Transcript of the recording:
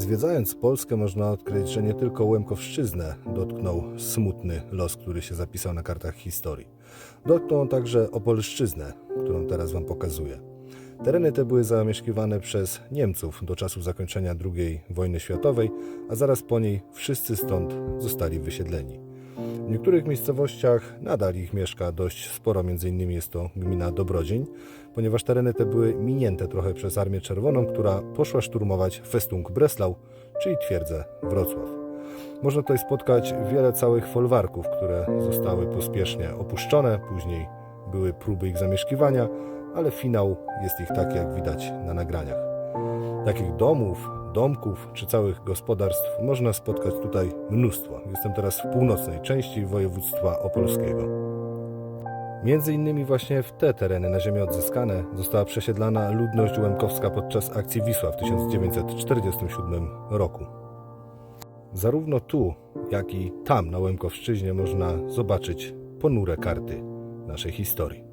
Zwiedzając Polskę można odkryć, że nie tylko Łemkowszczyznę dotknął smutny los, który się zapisał na kartach historii. Dotknął on także Opolszczyznę, którą teraz Wam pokazuję. Tereny te były zamieszkiwane przez Niemców do czasu zakończenia II wojny światowej, a zaraz po niej wszyscy stąd zostali wysiedleni. W niektórych miejscowościach nadal ich mieszka dość sporo, innymi jest to gmina Dobrodzień, ponieważ tereny te były minięte trochę przez Armię Czerwoną, która poszła szturmować Festung Breslau, czyli twierdzę Wrocław. Można tutaj spotkać wiele całych folwarków, które zostały pospiesznie opuszczone, później były próby ich zamieszkiwania, ale finał jest ich taki, jak widać na nagraniach. Takich domów, domków czy całych gospodarstw można spotkać tutaj mnóstwo. Jestem teraz w północnej części województwa opolskiego. Między innymi właśnie w te tereny na ziemię odzyskane została przesiedlana ludność łemkowska podczas akcji Wisła w 1947 roku. Zarówno tu, jak i tam na Łemkowszczyźnie można zobaczyć ponure karty naszej historii.